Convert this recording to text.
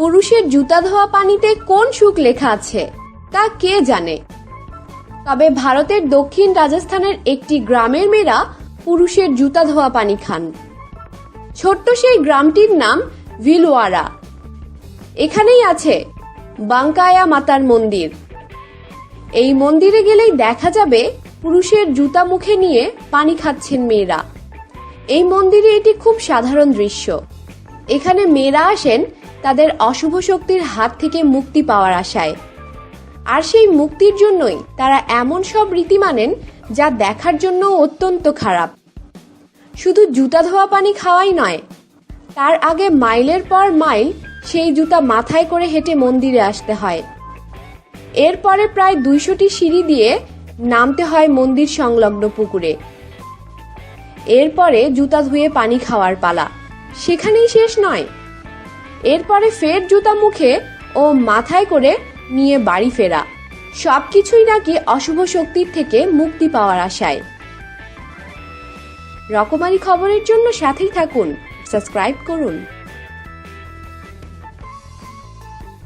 পুরুষের জুতা ধোয়া পানিতে কোন সুখ লেখা আছে, তা কে জানে? তবে ভারতের দক্ষিণ রাজস্থানের একটি গ্রামের মেয়েরা পুরুষের জুতা ধোয়া পানি খান। ছোট্ট সেই গ্রামটির নাম ভিলওয়ারা। এখানেই আছে বাঙ্কায়া মাতার মন্দির। এই মন্দিরে গেলেই দেখা যাবে পুরুষের জুতা মুখে নিয়ে পানি খাচ্ছেন মেয়েরা। এই মন্দিরে এটি খুব সাধারণ দৃশ্য। এখানে মেয়েরা আসেন তাদের অশুভ শক্তির হাত থেকে মুক্তি পাওয়ার আশায়। আর সেই মুক্তির জন্যই তারা এমন সব রীতি মানেন যা দেখার জন্য অত্যন্ত খারাপ। শুধু জুতা ধোয়া পানি খাওয়াই নয়, তার আগে মাইলের পর মাইল সেই জুতা মাথায় করে হেঁটে মন্দিরে আসতে হয়। এরপরে প্রায় দুইশোটি সিঁড়ি দিয়ে নামতে হয় মন্দির সংলগ্ন পুকুরে। এরপরে জুতা ধুয়ে পানি খাওয়ার পালা। সেখানেই শেষ নয় এরপরে ফের জুতা মুখে ও মাথায় করে নিয়ে বাড়ি ফেরা। সবকিছুই নাকি অশুভ শক্তির থেকে মুক্তি পাওয়ার আশায়। রকমারি খবরের জন্য সাথেই থাকুন। সাবস্ক্রাইব করুন।